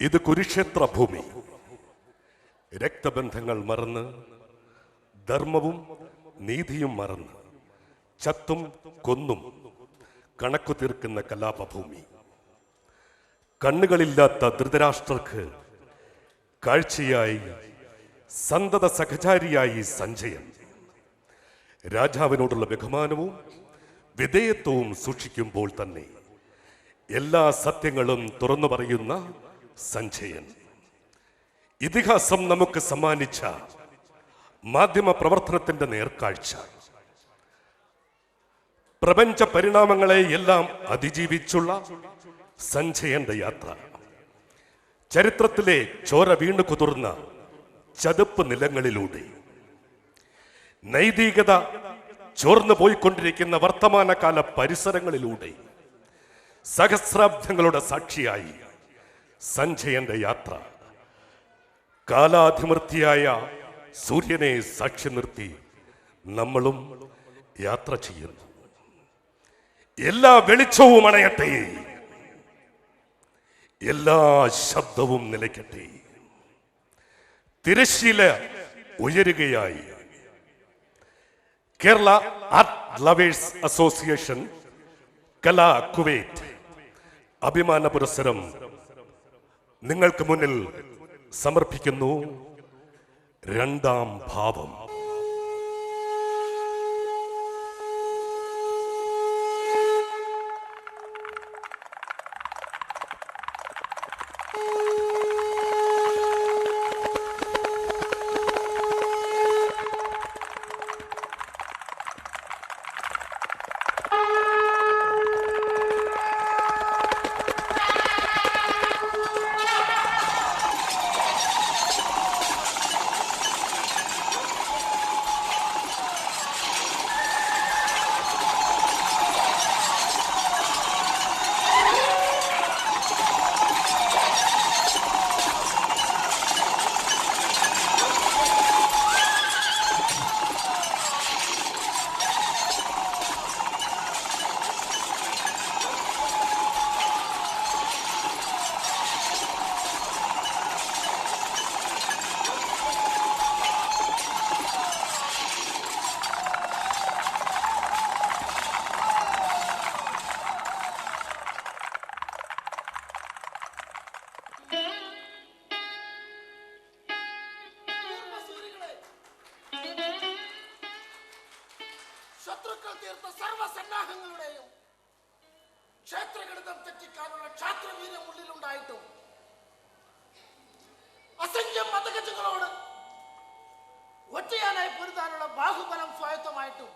ഇത് കുരുക്ഷേത്ര ഭൂമി രക്തബന്ധങ്ങൾ മറന്ന് ധർമ്മവും നീതിയും മറന്ന് ചത്തും കൊന്നും കണക്കു തീർക്കുന്ന കലാപഭൂമി. കണ്ണുകളില്ലാത്ത ധൃതരാഷ്ട്രർക്ക് കാഴ്ചയായി സന്തത സഹചാരിയായി സഞ്ജയൻ. രാജാവിനോടുള്ള ബഹുമാനവും വിധേയത്വവും സൂക്ഷിക്കുമ്പോൾ തന്നെ എല്ലാ സത്യങ്ങളും തുറന്നു പറയുന്ന സഞ്ജയൻ. ഇതിഹാസം നമുക്ക് സമ്മാനിച്ച മാധ്യമ പ്രവർത്തനത്തിന്റെ നേർക്കാഴ്ച. പ്രപഞ്ച പരിണാമങ്ങളെ എല്ലാം അതിജീവിച്ചുള്ള സഞ്ജയന്റെ യാത്ര. ചരിത്രത്തിലെ ചോര വീണു കുതിർന്ന ചതുപ്പ് നിലങ്ങളിലൂടെ. നൈതികത ചോർന്നു പോയിക്കൊണ്ടിരിക്കുന്ന വർത്തമാനകാല പരിസരങ്ങളിലൂടെ. സഹസ്രാബ്ദങ്ങളുടെ സാക്ഷിയായി സഞ്ജയന്റെ യാത്ര. കാലാധിമൃത്തിയായ സൂര്യനെ സാക്ഷി നിർത്തി നമ്മളും യാത്ര ചെയ്യുന്നു. എല്ലാ വെളിച്ചവും അണയട്ടെ. എല്ലാ ശബ്ദവും നിലയ്ക്കട്ടെ. തിരശ്ശീല ഉയരുകയായി. Kerala art lovers association Kala Kuwait അഭിമാന പുരസ്സരം നിങ്ങൾക്ക് മുന്നിൽ സമർപ്പിക്കുന്നു. രണ്ടാം ഭാവം. തീർത്ത സർവസന്നാഹങ്ങളുടെയും ക്ഷേത്രഗണിതം തെറ്റിക്കാനുള്ള ക്ഷാത്രവീര്യം ഉള്ളിലുണ്ടായിട്ടും അസംഖ്യം മതഗജങ്ങളോട് ഒറ്റയാനായി പൊരുതാനുള്ള ബാഹുബലം സ്വായത്തമായിട്ടും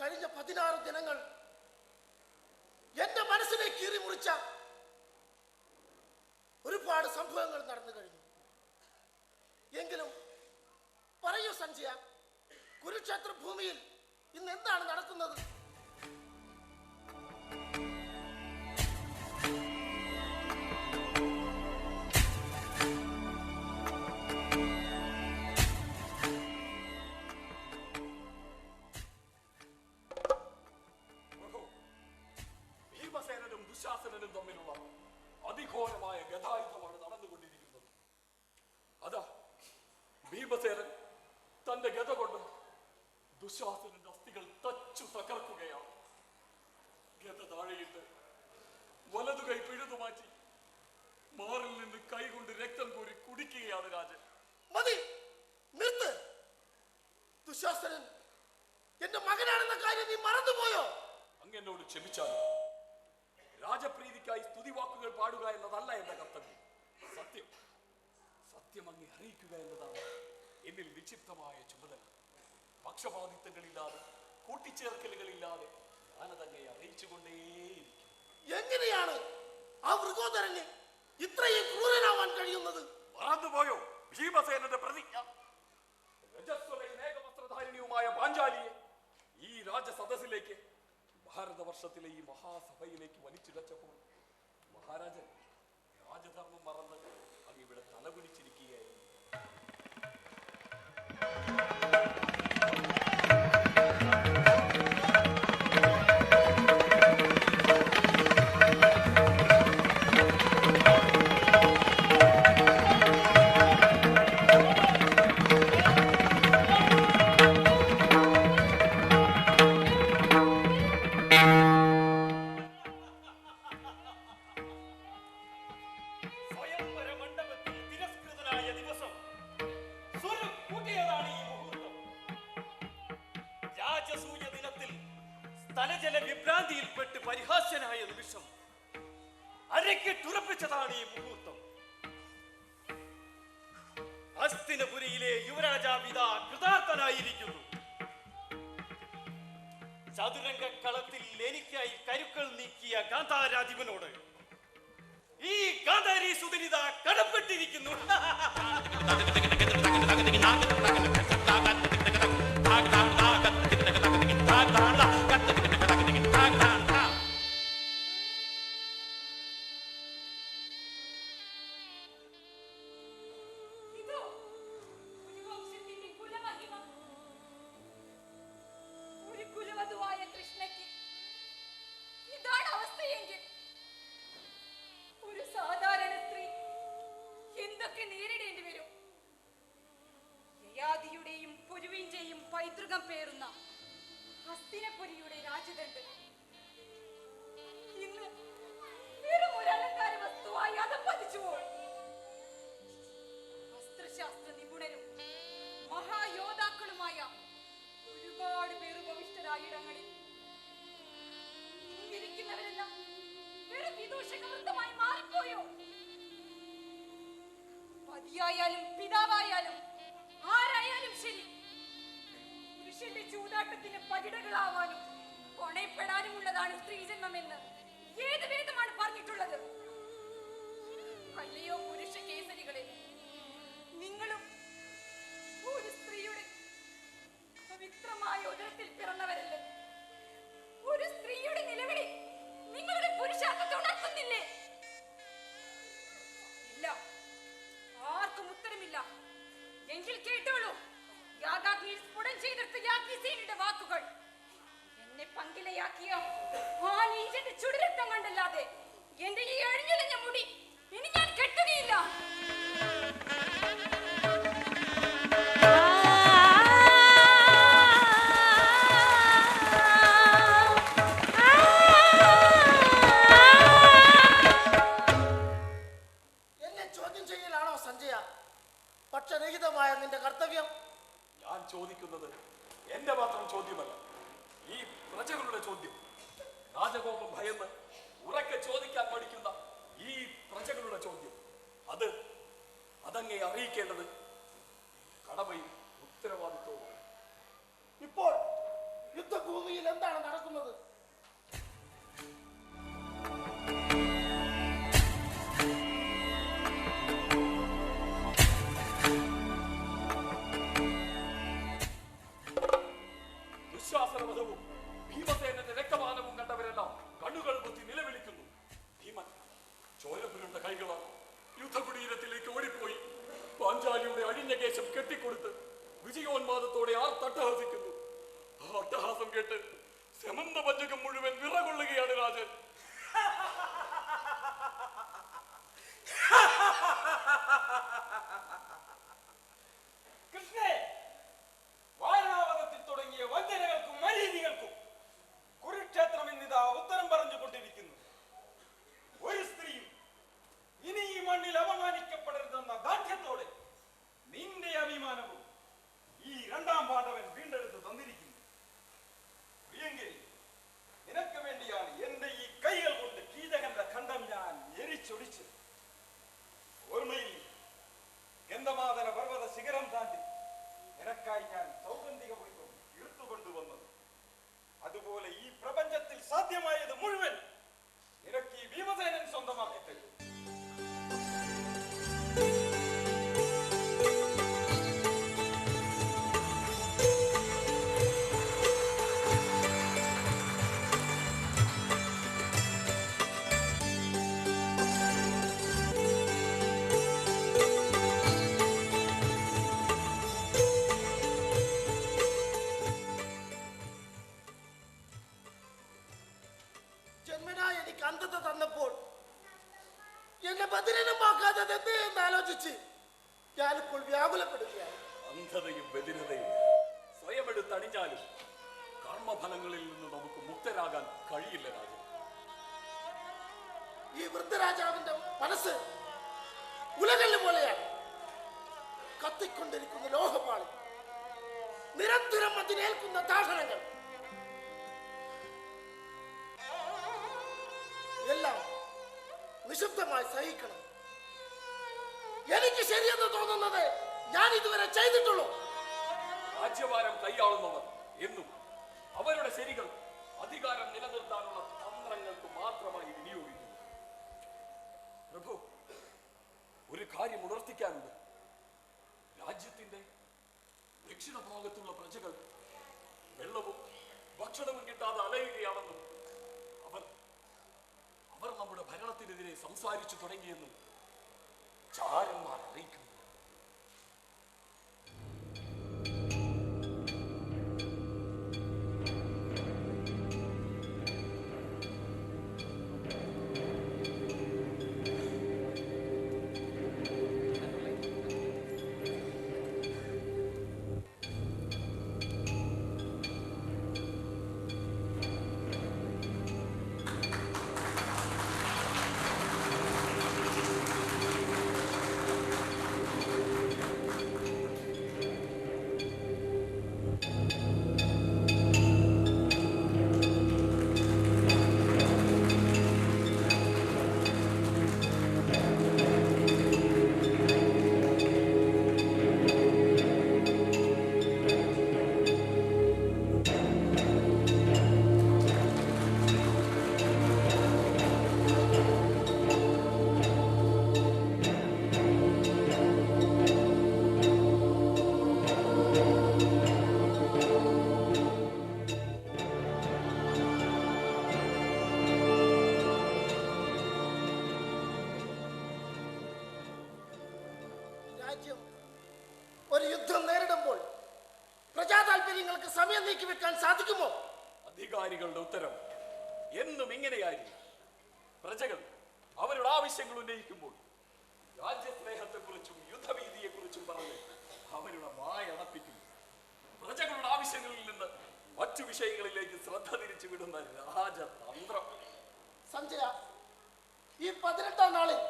കഴിഞ്ഞ പതിനാറ് ദിനങ്ങൾ എന്റെ മനസ്സിനെ കീറി മുറിച്ച ഒരുപാട് സംഭവങ്ങൾ നടന്നു കഴിഞ്ഞു. എങ്കിലും പറയൂ സഞ്ജയ കുരുക്ഷേത്ര ഭൂമിയിൽ ഇന്ന് എന്താണ് നടക്കുന്നത്? ഭീമസേനൻ തന്റെ ഗത കൊണ്ട് ദുശാസനന്റെ അസ്ഥികൾ തച്ചു തകർക്കുകയാണ്. ഗത താഴെയിട്ട് വലതു കൈ പിഴുതു മാറ്റി മാറിൽ നിന്ന് കൈകൊണ്ട് രക്തം കോരി കുടിക്കുകയാണ് രാജൻ. മതി നിർത്ത്. ദുശാസനൻ എന്റെ മകനാണെന്ന കാര്യം നീ മറന്നുപോയോ? അങ്ങ് എന്നോട് ക്ഷമിച്ചാലും? രാജപ്രീതിക്കായി സ്തുതിവാക്കുകൾ പാടുക എന്നതല്ല എന്റെ കർത്തവ്യം. സത്യം സത്യം അങ്ങ് അറിയിക്കുക എന്നതാണ്. എന്നിൽ നിക്ഷിപ്തമായ ചുമതല. പക്ഷപാതിത്വങ്ങളില്ലാതെ കൂട്ടിച്ചേർക്കലുകളില്ലാതെ ഞാനതങ്ങെ അറിയിച്ചുകൊണ്ടേയിരിക്കും. എങ്ങനെയാണ് ആ മൃഗോദരന് ഇത്രയും ക്രൂരനാവാൻ കഴിയുന്നത്? മറന്നുപോയോ? ഭീമസേനന്റെ പ്രതിജ്ഞ. രജസ്വലയും ഏകവസ്ത്രധാരിണിയുമായ പാഞ്ചാലിയെ ഈ രാജസദസ്സിലേക്ക് ഭാരതവർഷത്തിലെ ഈ മഹാസഭയിലേക്ക് വലിച്ചിടച്ചപ്പോൾ മഹാരാജൻ രാജധർമ്മം മറന്ന് ഇവിടെ Thank you. സ്ഥലജല വിഭ്രാന്തിയിൽപ്പെട്ട് പരിഹാസ്യനായ നിമിഷം അരക്കിട്ടുറപ്പിച്ചതാണ് ഈ മുഹൂർത്തം അസ്തിനപുരിയിലെ യുവരാജാവിത കൃതാർത്ഥനായിരിക്കുന്നു ചതുരംഗ കളത്തിൽ എനിക്കായി കരുക്കൾ നീക്കിയ ഗാന്ധാരാധിപനോട് ഈ ഗാന്ധാരി സുതനിത കടപ്പെട്ടിരിക്കുന്നു ചൂതാട്ടത്തിന് പകിടകളാവാനും കൊണയപ്പെടാനുമുള്ളതാണ് സ്ത്രീജന്മമെന്ന് ഏത് വേദമാണ് പറഞ്ഞിട്ടുള്ളത്? അല്ലയോ പുരുഷ കേസരികളെ നിങ്ങളും ഒരു സ്ത്രീയുടെ പവിത്രമായ ഉദരത്തിൽ പിറന്നവരല്ലേ? ഒരു സ്ത്രീയുടെ നിലവിളി നിങ്ങളുടെ പുരുഷാർത്ഥത്തെ ഇല്ല. ആർക്കും ഉത്തരമില്ല. എങ്കിൽ യാഗാഗ്നിയിൽ ചെയ്തെടുത്ത യാജ്ഞസേനയുടെ വാക്കുകൾ. എന്നെ പങ്കിലയാക്കിയ ആ നീചന്റെ ചുടുരക്തം കണ്ടല്ലാതെ എന്റെ ഈ അഴിഞ്ഞിലഞ്ഞ മുടി ഇനി ഞാൻ കെട്ടുകയില്ല. എന്നെ ചോദ്യം ചെയ്യലാണോ സഞ്ജയ? പക്ഷരഹിതമായ നിന്റെ കർത്തവ്യം? ഞാൻ ചോദിക്കുന്നത് എന്റെ മാത്രം ചോദ്യമല്ല. ഈ പ്രജകളുടെ ചോദ്യം. രാജകോപം ഭയന്ന് ഉറക്കെ ചോദിക്കാൻ പഠിക്കുന്ന ഈ പ്രജകളുടെ ചോദ്യം. അത് അതങ്ങെ അറിയിക്കേണ്ടത് കടമയും ഉത്തരവാദിത്വവുമാണ്. ഇപ്പോൾ യുദ്ധഭൂമിയിൽ എന്താണ് നടക്കുന്നത്? കത്തിക്കൊണ്ടിരിക്കുന്ന ലോഹമാണ്. നിരന്തരം അതിനേൽക്കുന്ന ദാഹനങ്ങൾ. എല്ലാം നിശബ്ദമായി സഹിക്കണം. എനിക്ക് ശരിയെന്ന് തോന്നുന്നത് ഞാൻ ഇതുവരെ ചെയ്തിട്ടുള്ളൂ. രാജ്യഭാരം കൈയാളുന്നവർ എന്നും അവരുടെ ശരികൾ അധികാരം നിലനിർത്താനുള്ള തന്ത്രങ്ങൾക്ക് മാത്രമായി വിനിയോഗിക്കുന്നു. പ്രഭു ഒരു കാര്യം ഉണർത്തിക്കാനുണ്ട്. രാജ്യത്തിന്റെ ദക്ഷിണ ഭാഗത്തുള്ള പ്രജകൾ വെള്ളവും ഭക്ഷണവും കിട്ടാതെ അലയുകയാണെന്നും അവർ അവർ നമ്മുടെ ഭരണത്തിനെതിരെ സംസാരിച്ചു തുടങ്ങിയെന്നും ചാരന്മാർ അറിയിക്കുന്നു. സാധിക്കുമോ? അധികാരികളുടെ ഉത്തരം എന്നും ഇങ്ങനെയായിരുന്നു പ്രജകൾ അവരുടെ ആവശ്യങ്ങൾ ഉന്നയിക്കുമ്പോൾ രാജ്യസ്നേഹത്തെക്കുറിച്ചും യുദ്ധഭീതിയെക്കുറിച്ചും പറഞ്ഞ് അവരുടെ മായ അടപ്പിക്കും പ്രജകളുടെ ആവശ്യങ്ങളിൽ നിന്ന് മറ്റു വിഷയങ്ങളിലേക്ക് ശ്രദ്ധ തിരിച്ചു വിടുന്ന രാജതന്ത്രം. സഞ്ജയ ഈ പതിനെട്ടാം നാളിൽ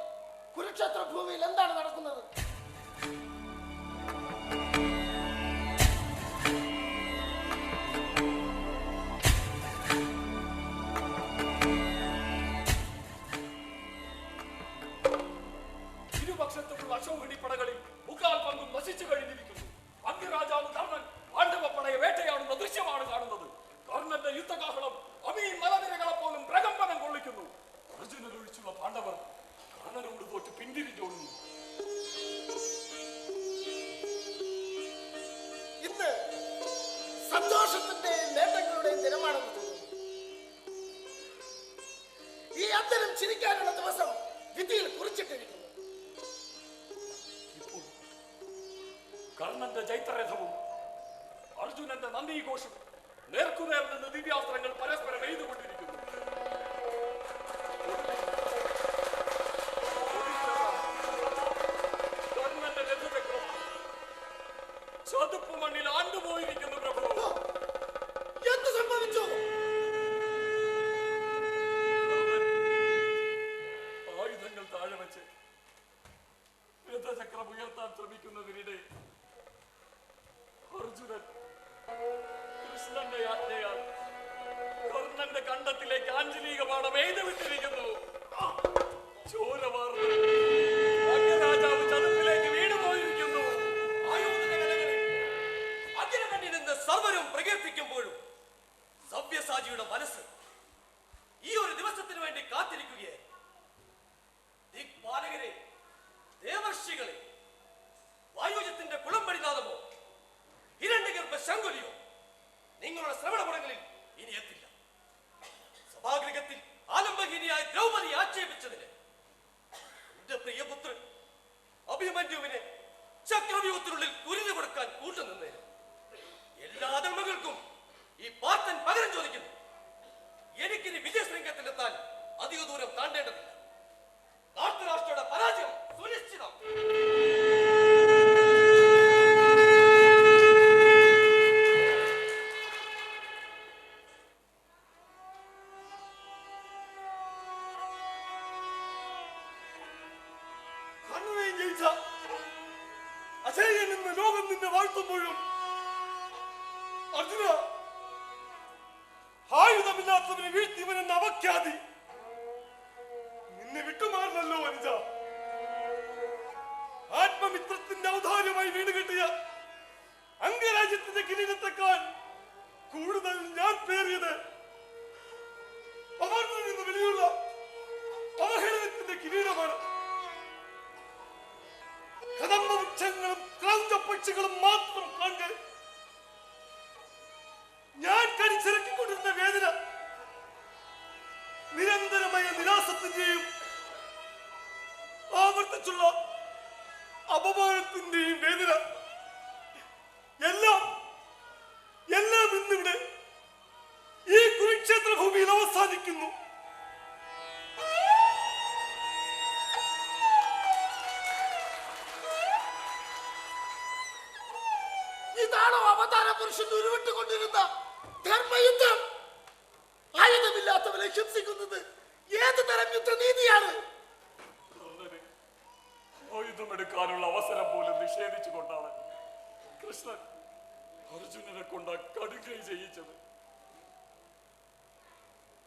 കുരുക്ഷേത്ര ഭൂമിയിൽ എന്താണ് നടക്കുന്നത്? ശങ്കുലിയോ? നിങ്ങളുടെ ശ്രവണപടങ്ങളിൽ ഇനി എത്തില്ല. സഭാഗൃഹത്തിൽ ആലംബഹീനിയായ ദ്രൗപതി ആക്ഷേപിച്ചതിന് എന്റെ പ്രിയപുത്രൻ അഭിമന്യുവിനെ ചക്രവ്യൂഹത്തിനുള്ളിൽ കുരുതി കൊടുക്കാൻ കൂട്ടുനിന്നേന്. എല്ലാ ധർമ്മങ്ങൾക്കും ഈ പാർത്തൻ പകരം ചോദിക്കുന്നു. എനിക്കിനി വിജയശൃംഗത്തിലെത്താൻ അധിക ദൂരം താണ്ടേണ്ടതില്ല. നാട്ടുരാഷ്ട്രയുടെ പരാജയം സുനിശ്ചിതം. ലോകം നിന്നെ വാഴ്ത്തുമ്പോഴും അർജുന ആയുധമില്ലാത്തവനെ വീഴ്ത്തിയവനെന്ന അവഖ്യാതി നിന്നെ വിട്ടുമാറില്ലല്ലോ അനുജ ആത്മമിത്രത്തിന്റെ ഔദാര്യമായി വീടുകെട്ടിയ അംഗരാജ്യത്തിന്റെ കിരീടത്തെക്കാൾ കൂടുതൽ ഞാൻ പേറിയത് അമർന്നു നിന്ന് വിലയുള്ള അവഹേളനത്തിന്റെ കിരീടമാണ്. കദംബവൃക്ഷങ്ങളും ക്രൗഞ്ചപക്ഷികളും മാത്രം കണ്ട് ഞാൻ കടിച്ചിറക്കിക്കൊണ്ടിരുന്ന വേദന നിരന്തരമായ നിരാസത്തിന്റെയും ആവർത്തിച്ചുള്ള അപമാനത്തിന്റെയും വേദന എല്ലാം എല്ലാം ഇന്നിവിടെ ഈ കുരുക്ഷേത്ര ഭൂമിയിൽ അവസാനിക്കുന്നു. പുരുഷൻ ഉരുവിട്ടുകൊണ്ടിരുന്ന ധർമ്മയുദ്ധം. ആയുധമില്ലാത്തവരെ ഹിംസിക്കുന്നത് ഏത് തരം യുദ്ധനീതിയാണ്? ആയുധമെടുക്കാനുള്ള അവസരം പോലും നിഷേധിച്ചുകൊണ്ടാണ് കൃഷ്ണൻ അർജുനനെ കൊണ്ട് കടുകൈ ചെയ്യിച്ചത്.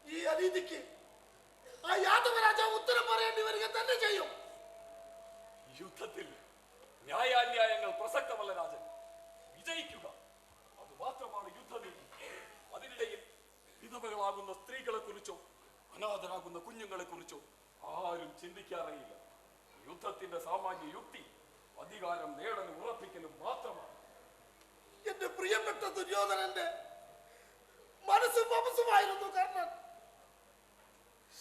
ഈ അനീതിക്ക് ആ യാദവ രാജാവ് ഉത്തരം പറയേണ്ടി വരിക തന്നെ ചെയ്യും. യുദ്ധത്തിൽ ന്യായാന്യായങ്ങൾ പ്രസക്തമല്ല രാജൻ. വിജയിക്കുക. മാത്രമാണ് യുദ്ധനീതി അതിനിടയിൽ വിധവകളാകുന്ന സ്ത്രീകളെ കുറിച്ചോ അനാഥരാകുന്ന കുഞ്ഞുങ്ങളെ കുറിച്ചോ ആരും ചിന്തിക്കാറില്ല യുദ്ധത്തിന്റെ സാമാന്യ യുക്തി അധികാരം നേടലും ഉറപ്പിക്കലും മാത്രമാണ്. എന്റെ പ്രിയപ്പെട്ട ദുര്യോധനന്റെ മനസ്സും മനസ്സുമായിരുന്നു കർണൻ.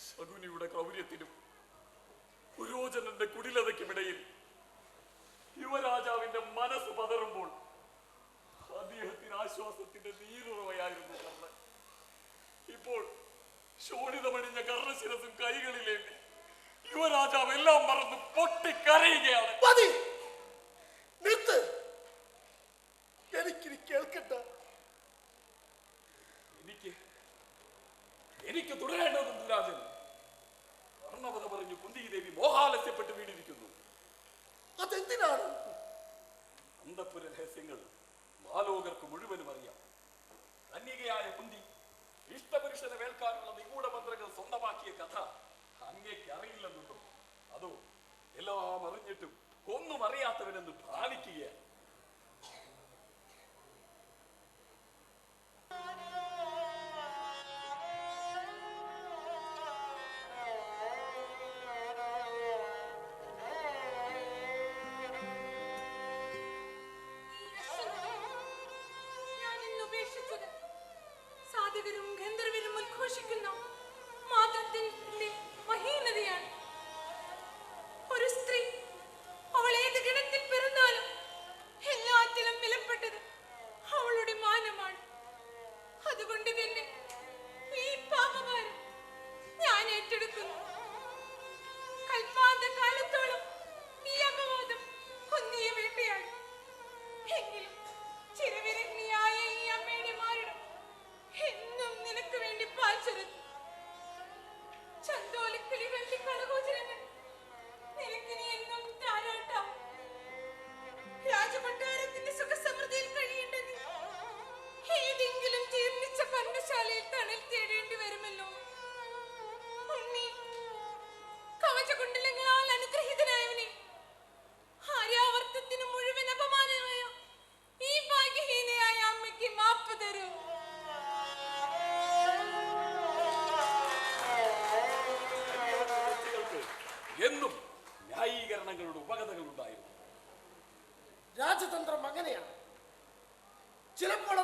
ശകുനിയുടെ ക്രൗര്യത്തിനും പുരോചനന്റെ കുടിലതയ്ക്കുമിടയിൽ യുവരാജാവിന്റെ മനസ്സ് പതറുമ്പോൾ അദ്ദേഹത്തിന് ആശ്വാസത്തിന്റെ നീരുറവയായിരുന്നു കർണൻ. ഇപ്പോൾ ശോണിതമണിഞ്ഞ കർണശിരസും കൈകളിലേണ്ടി യുവരാജാവ് എല്ലാം മറന്ന് പൊട്ടിക്കരയുകയാണ്. മതി.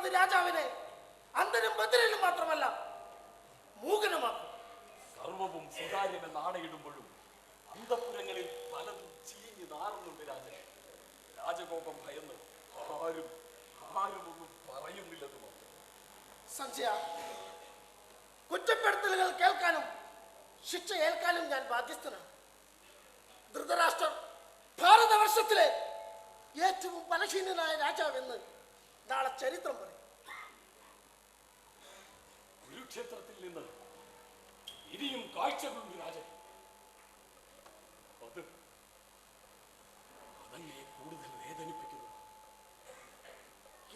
അത് രാജാവിനെ അന്തരും ബദ്രനും മാത്രമല്ല മൂകനുമാക്കും. സർവവും സ്വകാര്യമെന്ന് ആണയിടുമ്പോഴും അന്തപുരങ്ങളിൽ പലതും ചീഞ്ഞു നാറുന്നുണ്ട് രാജൻ രാജകോപം ഭയന്ന് ആരും ആരും ഒന്നും പറയുന്നില്ലെന്ന് മാത്രം. സഞ്ജയ കുറ്റപ്പെടുത്തലുകൾ കേൾക്കാനും ശിക്ഷ ഏൽക്കാനും ഞാൻ ബാധ്യസ്ഥനാണ്. ധൃതരാഷ്ട്രം ഭാരതവർഷത്തിലെ ഏറ്റവും ബലഹീനനായ രാജാവെന്ന് നാളെ ചരിത്രം പറയും. കുരുക്ഷേത്രത്തിൽ നിന്ന് ഇനിയും കാഴ്ചകളുണ്ട് രാജൻ. അത് അതങ്ങനെ കൂടുതൽ വേദനിപ്പിക്കുന്നു.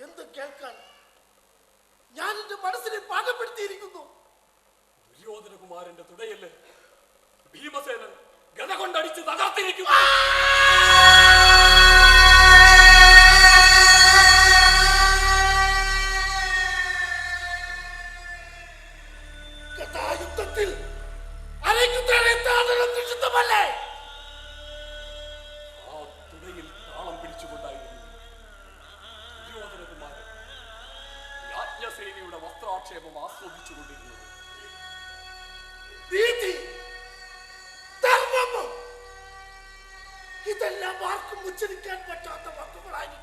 എന്ത് കേൾക്കാൻ? ഞാൻ എന്റെ മനസ്സിനെ പാകപ്പെടുത്തിയിരിക്കുന്നു. ദുര്യോധനകുമാരന്റെ തുടയല്ലേ ഭീമസേനൻ ഗത കൊണ്ടടിച്ച് തകർത്തിരിക്കുന്നു ആർക്കും ഉച്ചരിക്കാൻ പറ്റാത്ത വാക്കുകളായിരിക്കും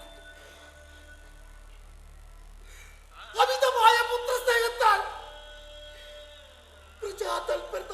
അമിതമായ പുത്രസ്നേഹത്താൽ പ്രജാതൽപരത